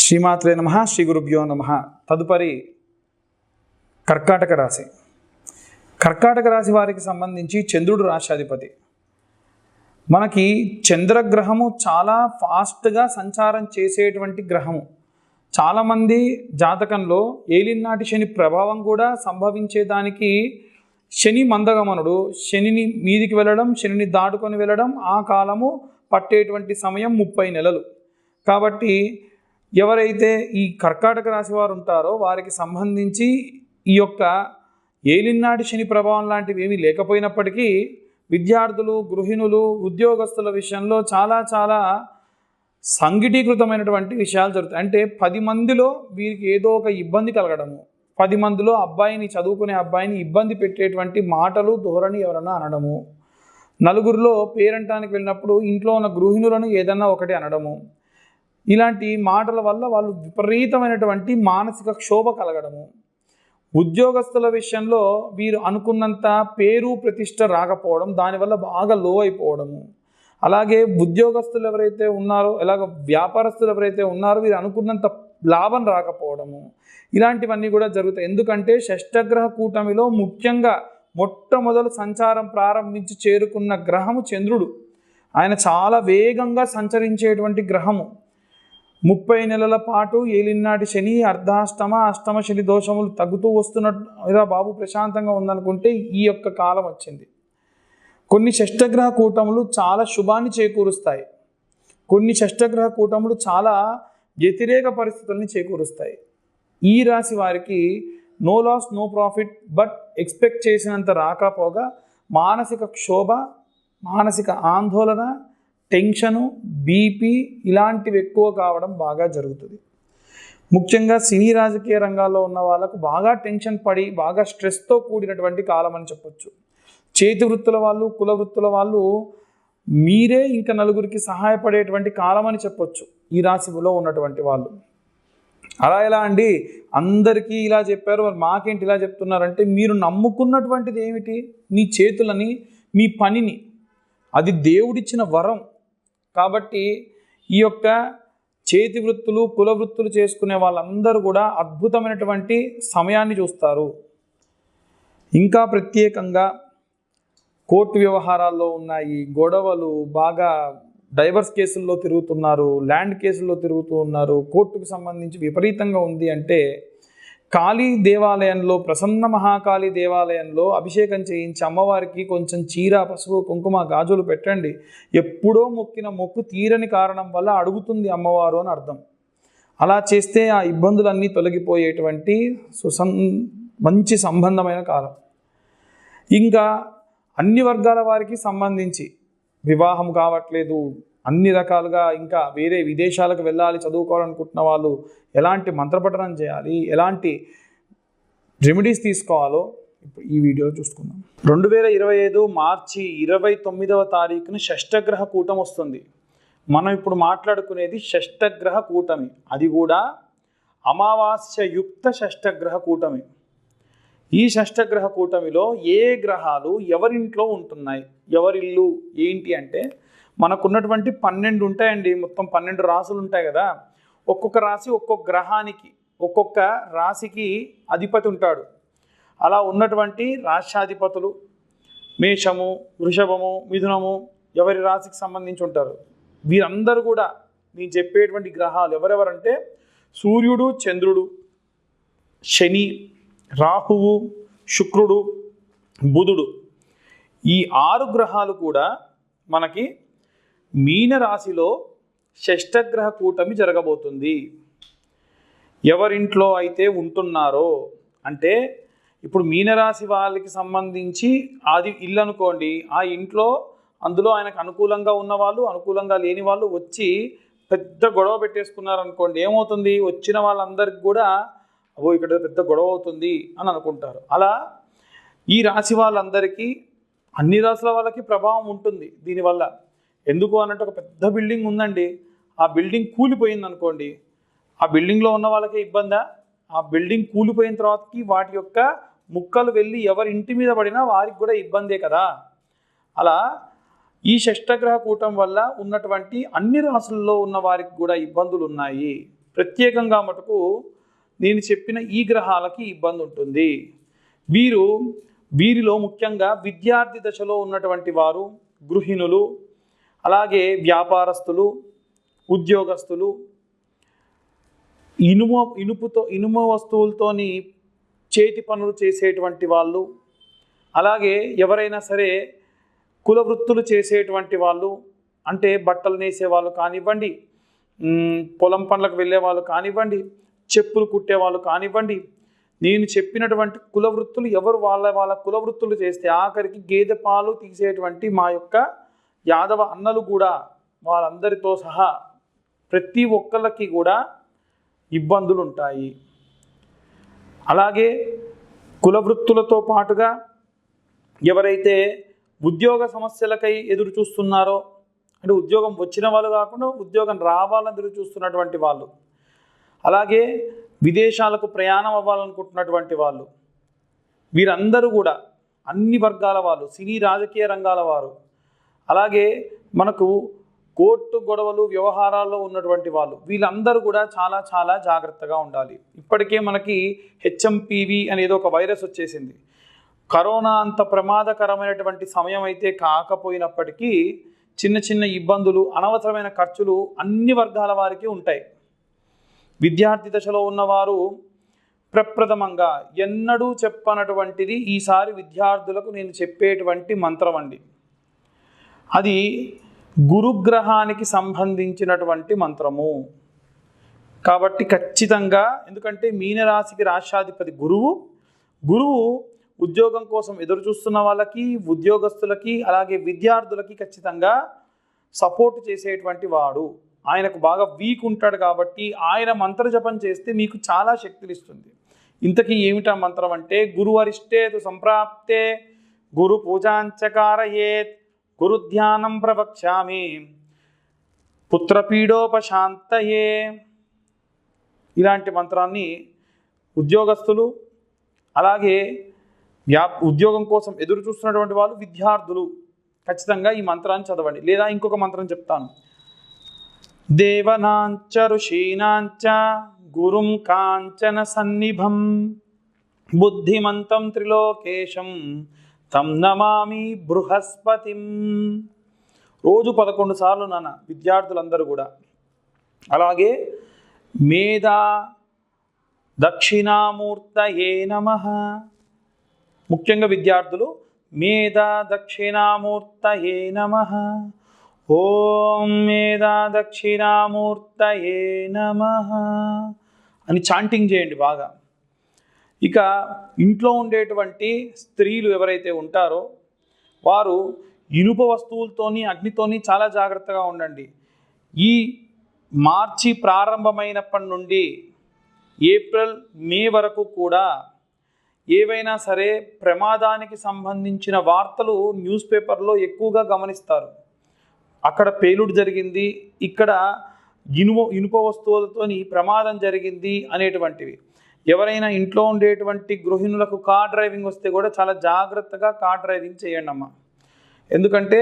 శ్రీమాత్రే నమ శ్రీ గురుభ్యో నమ. తదుపరి కర్కాటక రాశి. కర్కాటక రాశి వారికి సంబంధించి చంద్రుడు రాశాధిపతి మనకి చంద్రగ్రహము చాలా ఫాస్ట్గా సంచారం చేసేటువంటి గ్రహము. చాలామంది జాతకంలో ఏలినాటి శని ప్రభావం కూడా సంభవించేదానికి శని మందగమనుడు శనిని మీదికి వెళ్ళడం శనిని దాటుకొని వెళ్ళడం ఆ కాలము పట్టేటువంటి సమయం ముప్పై నెలలు. కాబట్టి ఎవరైతే ఈ కర్కాటక రాశి వారు ఉంటారో వారికి సంబంధించి ఈ యొక్క ఏలినాటి శని ప్రభావం లాంటివి ఏమీ లేకపోయినప్పటికీ విద్యార్థులు గృహిణులు ఉద్యోగస్తుల విషయంలో చాలా చాలా సంఘటీకృతమైనటువంటి విషయాలు జరుగుతాయి. అంటే పది మందిలో వీరికి ఏదో ఒక ఇబ్బంది కలగడము. పది మందిలో అబ్బాయిని చదువుకునే అబ్బాయిని ఇబ్బంది పెట్టేటువంటి మాటలు ధోరణి ఎవరన్నా అనడము. నలుగురిలో పేరంటానికి వెళ్ళినప్పుడు ఇంట్లో ఉన్న గృహిణులను ఏదన్నా ఒకటి అనడము. ఇలాంటి మాటల వల్ల వాళ్ళు విపరీతమైనటువంటి మానసిక క్షోభ కలగడము. ఉద్యోగస్తుల విషయంలో వీరు అనుకున్నంత పేరు ప్రతిష్ట రాకపోవడం దానివల్ల బాగా లో అయిపోవడము. అలాగే ఉద్యోగస్తులు ఎవరైతే ఉన్నారో ఎలాగ వ్యాపారస్తులు ఎవరైతే ఉన్నారో వీరు అనుకున్నంత లాభం రాకపోవడము. ఇలాంటివన్నీ కూడా జరుగుతాయి. ఎందుకంటే షష్టగ్రహ కూటమిలో ముఖ్యంగా మొట్టమొదలు సంచారం ప్రారంభించి చేరుకున్న గ్రహము చంద్రుడు. ఆయన చాలా వేగంగా సంచరించేటువంటి గ్రహము. ముప్పై నెలల పాటు ఏలినాటి శని అర్ధాష్టమ అష్టమ శని దోషములు తగ్గుతూ వస్తున్నట్టు ఇలా బాబు ప్రశాంతంగా ఉందనుకుంటే ఈ యొక్క కాలం వచ్చింది. కొన్ని షష్టగ్రహ కూటములు చాలా శుభాన్ని చేకూరుస్తాయి. కొన్ని షష్టగ్రహ కూటములు చాలా వ్యతిరేక పరిస్థితుల్ని చేకూరుస్తాయి. ఈ రాశి వారికి no loss no profit but expect చేసినంత రాకపోగా మానసిక క్షోభ మానసిక ఆందోళన టెన్షను బీపీ ఇలాంటివి ఎక్కువ కావడం బాగా జరుగుతుంది. ముఖ్యంగా సినీ రాజకీయ రంగాల్లో ఉన్న వాళ్ళకు బాగా టెన్షన్ పడి బాగా స్ట్రెస్తో కూడినటువంటి కాలం అని చెప్పొచ్చు. చేతి వృత్తుల వాళ్ళు కుల వృత్తుల వాళ్ళు మీరే ఇంకా నలుగురికి సహాయపడేటువంటి కాలం అని చెప్పొచ్చు ఈ రాశిలో ఉన్నటువంటి వాళ్ళు. అలా ఎలా అండి? అందరికీ ఇలా చెప్పారు మరి మాకేంటి ఇలా చెప్తున్నారంటే మీరు నమ్ముకున్నటువంటిది ఏమిటి? మీ చేతులని మీ పనిని. అది దేవుడిచ్చిన వరం. కాబట్టి ఈ యొక్క చేతి వృత్తులు కుల వృత్తులు చేసుకునే వాళ్ళందరూ కూడా అద్భుతమైనటువంటి సమయాన్ని చూస్తారు. ఇంకా ప్రత్యేకంగా కోర్టు వ్యవహారాల్లో ఉన్నాయి గొడవలు బాగా డైవర్స్ కేసుల్లో తిరుగుతున్నారు ల్యాండ్ కేసుల్లో తిరుగుతూ ఉన్నారు కోర్టుకు సంబంధించి విపరీతంగా ఉంది అంటే కాళీ దేవాలయంలో ప్రసన్న మహాకాళి దేవాలయంలో అభిషేకం చేయించి అమ్మవారికి కొంచెం చీర పసుపు కుంకుమ గాజులు పెట్టండి. ఎప్పుడో మొక్కిన మొక్కు తీరని కారణం వల్ల అడుగుతుంది అమ్మవారు అని అర్థం. అలా చేస్తే ఆ ఇబ్బందులన్నీ తొలగిపోయేటువంటి సుసం మంచి సంబంధమైన కాలం. ఇంకా అన్ని వర్గాల వారికి సంబంధించి వివాహం కావట్లేదు. అన్ని రకాలుగా ఇంకా వేరే విదేశాలకు వెళ్ళాలి చదువుకోవాలనుకుంటున్న వాళ్ళు ఎలాంటి మంత్రపఠనం చేయాలి ఎలాంటి రెమెడీస్ తీసుకోవాలో ఇప్పుడు ఈ వీడియో చూసుకుందాం. రెండు వేల ఇరవై ఐదు మార్చి ఇరవై తొమ్మిదవ తారీఖున షష్టగ్రహ కూటం వస్తుంది. మనం ఇప్పుడు మాట్లాడుకునేది షష్టగ్రహ కూటమి. అది కూడా అమావాస్య యుక్త షష్టగ్రహ కూటమి. ఈ షష్టగ్రహ కూటమిలో ఏ గ్రహాలు ఎవరింట్లో ఉంటున్నాయి? ఎవరిల్లు? ఏంటి అంటే మనకున్నటువంటి పన్నెండు ఉంటాయండి. మొత్తం పన్నెండు రాసులు ఉంటాయి కదా. ఒక్కొక్క రాశి ఒక్కొక్క గ్రహానికి ఒక్కొక్క రాశికి అధిపతి ఉంటాడు. అలా ఉన్నటువంటి రాష్ట్రాధిపతులు మేషము వృషభము మిథునము ఎవరి రాశికి సంబంధించి ఉంటారు? వీరందరూ కూడా నేను చెప్పేటువంటి గ్రహాలు ఎవరెవరంటే సూర్యుడు చంద్రుడు శని రాహువు శుక్రుడు బుధుడు. ఈ ఆరు గ్రహాలు కూడా మనకి మీనరాశిలో షష్టగ్రహ కూటమి జరగబోతుంది. ఎవరింట్లో అయితే ఉంటున్నారో అంటే ఇప్పుడు మీనరాశి వాళ్ళకి సంబంధించి అది ఇల్లు అనుకోండి ఆ ఇంట్లో అందులో ఆయనకు అనుకూలంగా ఉన్న వాళ్ళు అనుకూలంగా లేని వాళ్ళు వచ్చి పెద్ద గొడవ పెట్టేసుకున్నారనుకోండి ఏమవుతుంది? వచ్చిన వాళ్ళందరికీ కూడా అబో ఇక్కడ పెద్ద గొడవ అవుతుంది అని అనుకుంటారు. అలా ఈ రాశి వాళ్ళందరికీ అన్ని రాశుల వాళ్ళకి ప్రభావం ఉంటుంది దీనివల్ల. ఎందుకు అన్నట్టు ఒక పెద్ద బిల్డింగ్ ఉందండి. ఆ బిల్డింగ్ కూలిపోయింది అనుకోండి. ఆ బిల్డింగ్లో ఉన్న వాళ్ళకే ఇబ్బందా? ఆ బిల్డింగ్ కూలిపోయిన తర్వాతకి వాటి యొక్క ముక్కలు వెళ్ళి ఎవరి ఇంటి మీద పడినా వారికి కూడా ఇబ్బందే కదా. అలా ఈ షష్టగ్రహ కూటం వల్ల ఉన్నటువంటి అన్ని రాసుల్లో ఉన్న వారికి కూడా ఇబ్బందులు ఉన్నాయి. ప్రత్యేకంగా మటుకు నేను చెప్పిన ఈ గ్రహాలకి ఇబ్బంది ఉంటుంది. వీరు వీరిలో ముఖ్యంగా విద్యార్థి దశలో ఉన్నటువంటి వారు గృహిణులు అలాగే వ్యాపారస్తులు ఉద్యోగస్తులు ఇనుము ఇనుపుతో ఇనుము వస్తువులతోని చేతి పనులు చేసేటువంటి వాళ్ళు అలాగే ఎవరైనా సరే కుల వృత్తులు చేసేటువంటి వాళ్ళు అంటే బట్టలు నేసే వాళ్ళు కానివ్వండి పొలం పనులకు వెళ్ళే వాళ్ళు కానివ్వండి చెప్పులు కుట్టే వాళ్ళు కానివ్వండి నేను చెప్పినటువంటి కుల వృత్తులు ఎవరు వాళ్ళ వాళ్ళ కుల వృత్తులు చేస్తే ఆఖరికి గేదె పాలు తీసేటువంటి మా యొక్క యాదవ అన్నలు కూడా వాళ్ళందరితో సహా ప్రతి ఒక్కళ్ళకి కూడా ఇబ్బందులు ఉంటాయి అలాగే కులవృత్తులతో పాటుగా ఎవరైతే ఉద్యోగ సమస్యలకై ఎదురు చూస్తున్నారో అంటే ఉద్యోగం వచ్చిన వాళ్ళు కాకుండా ఉద్యోగం రావాలని ఎదురు చూస్తున్నటువంటి వాళ్ళు అలాగే విదేశాలకు ప్రయాణం అవ్వాలనుకుంటున్నటువంటి వాళ్ళు వీరందరూ కూడా అన్ని వర్గాల వాళ్ళు సినీ రాజకీయ రంగాల వారు అలాగే మనకు కోర్టు గొడవలు వ్యవహారాల్లో ఉన్నటువంటి వాళ్ళు వీళ్ళందరూ కూడా చాలా చాలా జాగ్రత్తగా ఉండాలి. ఇప్పటికే మనకి హెచ్ఎంపివి అనేది ఒక వైరస్ వచ్చేసింది. కరోనా అంత ప్రమాదకరమైనటువంటి సమయం అయితే కాకపోయినప్పటికీ చిన్న చిన్న ఇబ్బందులు అనవసరమైన ఖర్చులు అన్ని వర్గాల వారికి ఉంటాయి. విద్యార్థి దశలో ఉన్నవారు ప్రప్రథమంగా ఎన్నడూ చెప్పనటువంటిది ఈసారి విద్యార్థులకు నేను చెప్పేటువంటి మంత్రం అండి. అది గురుగ్రహానికి సంబంధించినటువంటి మంత్రము. కాబట్టి ఖచ్చితంగా ఎందుకంటే మీనరాశికి రాష్ట్రాధిపతి గురువు. గురువు ఉద్యోగం కోసం ఎదురు చూస్తున్న వాళ్ళకి ఉద్యోగస్తులకి అలాగే విద్యార్థులకి ఖచ్చితంగా సపోర్ట్ చేసేటువంటి వాడు. ఆయనకు బాగా వీక్ ఉంటాడు కాబట్టి ఆయన మంత్ర జపం చేస్తే మీకు చాలా శక్తులు ఇస్తుంది ఇంతకీ ఏమిటా మంత్రం అంటే గురు అరిష్టేతు సంప్రాప్తే గురు పూజాంచకారయేత్ గురుధ్యానం ప్రవక్ష్యామి. పుత్రపీడోపశాంతయే. ఇలాంటి మంత్రాన్ని ఉద్యోగస్తులు అలాగే వ్యా ఉద్యోగం కోసం ఎదురు చూస్తున్నటువంటి వాళ్ళు విద్యార్థులు ఖచ్చితంగా ఈ మంత్రాన్ని చదవండి. లేదా ఇంకొక మంత్రం చెప్తాను. దేవనాంచ ఋషీనాంచ గురుం కాంచన సన్నిభం బుద్ధిమంతం త్రిలోకేశం తం నమామి బృహస్పతిం. రోజు పదకొండు సార్లు నాన్న విద్యార్థులందరూ కూడా. అలాగే మేధా దక్షిణామూర్తయే నమ. ముఖ్యంగా విద్యార్థులు మేధా దక్షిణామూర్తయే నమ. ఓం మేధా దక్షిణామూర్తయే నమ అని చాంటింగ్ చేయండి బాగా. ఇక ఇంట్లో ఉండేటువంటి స్త్రీలు ఎవరైతే ఉంటారో వారు ఇనుప వస్తువులతోని అగ్నితోని చాలా జాగ్రత్తగా ఉండండి. ఈ మార్చి ప్రారంభమైనప్పటి నుండి ఏప్రిల్ మే వరకు కూడా ఏవైనా సరే ప్రమాదానికి సంబంధించిన వార్తలు న్యూస్ పేపర్లో ఎక్కువగా గమనిస్తారు. అక్కడ పేలుడు జరిగింది ఇక్కడ ఇనుమ ఇనుప వస్తువులతోని ప్రమాదం జరిగింది అనేటువంటివి. ఎవరైనా ఇంట్లో ఉండేటువంటి గృహిణులకు కార్ డ్రైవింగ్ వస్తే కూడా చాలా జాగ్రత్తగా కార్ డ్రైవింగ్ చేయండి అమ్మా ఎందుకంటే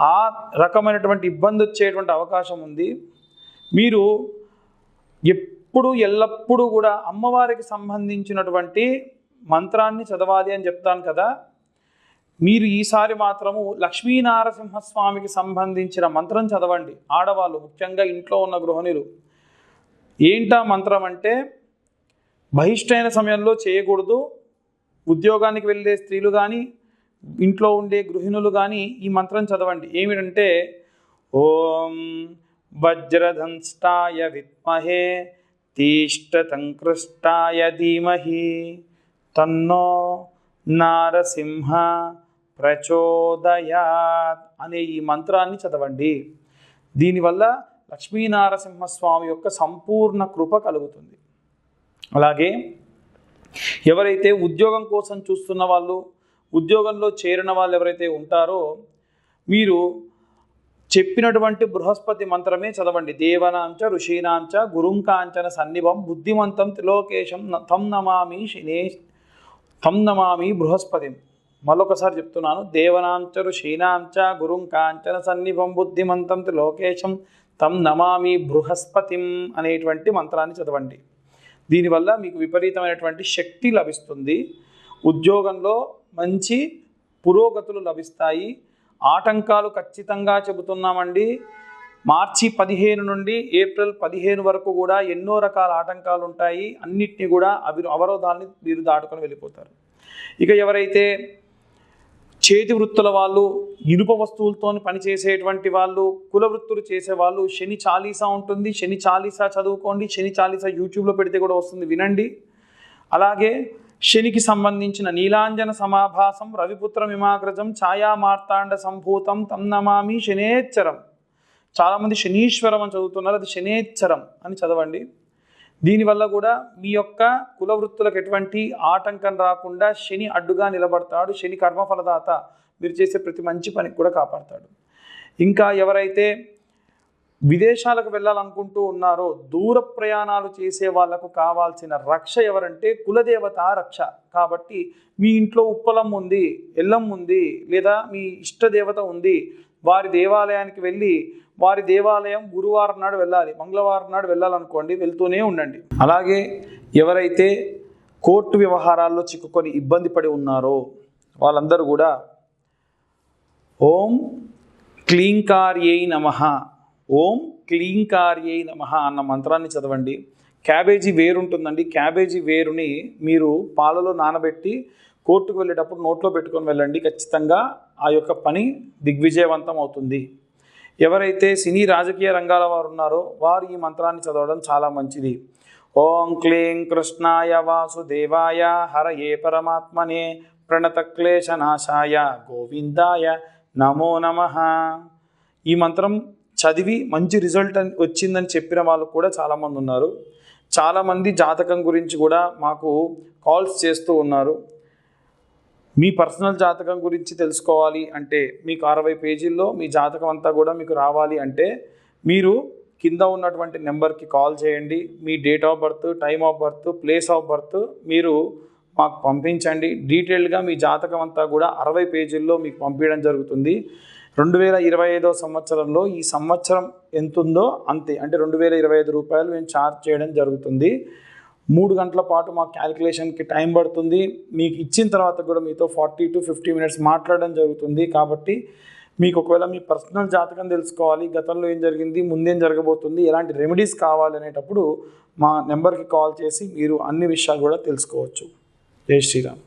ఆ రకమైనటువంటి ఇబ్బంది వచ్చేటువంటి అవకాశం ఉంది. మీరు ఎప్పుడు ఎల్లప్పుడూ కూడా అమ్మవారికి సంబంధించినటువంటి మంత్రాన్ని చదవాలి అని చెప్తాను కదా. మీరు ఈసారి మాత్రము లక్ష్మీనారసింహస్వామికి సంబంధించిన మంత్రం చదవండి. ఆడవాళ్ళు ముఖ్యంగా ఇంట్లో ఉన్న గృహిణులు. ఏంటా మంత్రం అంటే బహిష్టమైన సమయంలో చేయకూడదు. ఉద్యోగానికి వెళ్ళే స్త్రీలు కానీ ఇంట్లో ఉండే గృహిణులు కానీ ఈ మంత్రం చదవండి. ఏమిటంటే ఓం వజ్రధంష్టాయ విద్మహే తీష్టతంకృష్టాయ ధీమహి తన్నో నారసింహ ప్రచోదయాత్ అనే ఈ మంత్రాన్ని చదవండి. దీనివల్ల లక్ష్మీనారసింహస్వామి యొక్క సంపూర్ణ కృప కలుగుతుంది. అలాగే ఎవరైతే ఉద్యోగం కోసం చూస్తున్న వాళ్ళు ఉద్యోగంలో చేరిన వాళ్ళు ఎవరైతే ఉంటారో మీరు చెప్పినటువంటి బృహస్పతి మంత్రమే చదవండి. దేవనాంచ ఋషీనాంచ గురుంకాంచన సన్నిభం బుద్ధిమంతం త్రిలోకేశం తం నమామి శినే తం నమామి బృహస్పతి. మరొకసారి చెప్తున్నాను. దేవనాంచ ఋషీనాంచ గురుంకాంచన సన్నిభం బుద్ధిమంతం త్రిలోకేశం తం నమామి బృహస్పతిం అనేటువంటి మంత్రాన్ని చదవండి. దీనివల్ల మీకు విపరీతమైనటువంటి శక్తి లభిస్తుంది. ఉద్యోగంలో మంచి పురోగతులు లభిస్తాయి. ఆటంకాలు ఖచ్చితంగా చెబుతున్నామండి. మార్చి పదిహేను నుండి ఏప్రిల్ పదిహేను వరకు కూడా ఎన్నో రకాల ఆటంకాలు ఉంటాయి. అన్నిటినీ కూడా అవి అవరోధాలని మీరు దాటుకొని వెళ్ళిపోతారు. ఇక ఎవరైతే చేతి వృత్తుల వాళ్ళు ఇనుప వస్తువులతో పనిచేసేటువంటి వాళ్ళు కుల వృత్తులు చేసేవాళ్ళు శని చాలీసా ఉంటుంది. శని చాలీసా చదువుకోండి. శని చాలీసా యూట్యూబ్లో పెడితే కూడా వస్తుంది. వినండి. అలాగే శనికి సంబంధించిన నీలాంజన సమాభాసం రవిపుత్ర మిమాగ్రజం ఛాయా మార్తాండ సంభూతం తన్నమామి శనేచ్చరం. చాలామంది శనీశ్వరం అని చదువుతున్నారు. అది శనేచ్చరం అని చదవండి. దీనివల్ల కూడా మీ యొక్క కుల వృత్తులకు ఎటువంటి ఆటంకం రాకుండా శని అడ్డుగా నిలబడతాడు. శని కర్మఫలదాత. మీరు చేసే ప్రతి మంచి పనికి కూడా కాపాడతాడు. ఇంకా ఎవరైతే విదేశాలకు వెళ్ళాలనుకుంటూ ఉన్నారో దూర ప్రయాణాలు చేసే వాళ్ళకు కావాల్సిన రక్ష ఎవరంటే కులదేవత రక్ష. కాబట్టి మీ ఇంట్లో ఉప్పలం ఉంది ఎల్లం ఉంది లేదా మీ ఇష్టదేవత ఉంది వారి దేవాలయానికి వెళ్ళి వారి దేవాలయం గురువారం నాడు వెళ్ళాలి. మంగళవారం నాడు వెళ్ళాలనుకోండి వెళ్తూనే ఉండండి. అలాగే ఎవరైతే కోర్టు వ్యవహారాల్లో చిక్కుకొని ఇబ్బంది పడి ఉన్నారో వాళ్ళందరూ కూడా ఓం క్లీంకార్యై నమ ఓం క్లీంకార్యై నమ అన్న మంత్రాన్ని చదవండి. క్యాబేజీ వేరు ఉంటుందండి క్యాబేజీ వేరుని మీరు పాలలో నానబెట్టి కోర్టుకు వెళ్ళేటప్పుడు నోట్లో పెట్టుకొని వెళ్ళండి. ఖచ్చితంగా ఆ యొక్క పని దిగ్విజయవంతం అవుతుంది. ఎవరైతే సినీ రాజకీయ రంగాల వారు ఉన్నారో వారు ఈ మంత్రాన్ని చదవడం చాలా మంచిది. ఓం క్లీం కృష్ణాయ వాసుదేవాయ హరయే పరమాత్మనే ప్రణతక్లేశనాశాయ గోవిందాయ నమో నమ. ఈ మంత్రం చదివి మంచి రిజల్ట్ అని వచ్చిందని చెప్పిన వాళ్ళు కూడా చాలామంది ఉన్నారు. చాలామంది జాతకం గురించి కూడా మాకు కాల్స్ చేస్తూ ఉన్నారు. మీ పర్సనల్ జాతకం గురించి తెలుసుకోవాలి అంటే మీకు అరవై పేజీల్లో మీ జాతకం అంతా కూడా మీకు రావాలి అంటే మీరు కింద ఉన్నటువంటి నెంబర్కి కాల్ చేయండి. మీ date of birth time of birth place of birth మీరు మాకు పంపించండి. డీటెయిల్డ్గా మీ జాతకం అంతా కూడా అరవై పేజీల్లో మీకు పంపించడం జరుగుతుంది. రెండు వేల ఇరవై ఐదో సంవత్సరంలో ఈ సంవత్సరం ఎంతుందో అంతే. అంటే రెండు వేల ఇరవై ఐదు రూపాయలు మేము ఛార్జ్ చేయడం జరుగుతుంది. మూడు గంటల పాటు మా క్యాలిక్యులేషన్కి టైం పడుతుంది. మీకు ఇచ్చిన తర్వాత కూడా మీతో ఫార్టీ టు ఫిఫ్టీ మినిట్స్ మాట్లాడడం జరుగుతుంది. కాబట్టి మీకు ఒకవేళ మీ పర్సనల్ జాతకం తెలుసుకోవాలి. గతంలో ఏం జరిగింది ముందేం జరగబోతుంది ఎలాంటి రెమెడీస్ కావాలి అనేటప్పుడు మా నెంబర్కి కాల్ చేసి మీరు అన్ని విషయాలు కూడా తెలుసుకోవచ్చు. జై శ్రీరామ్.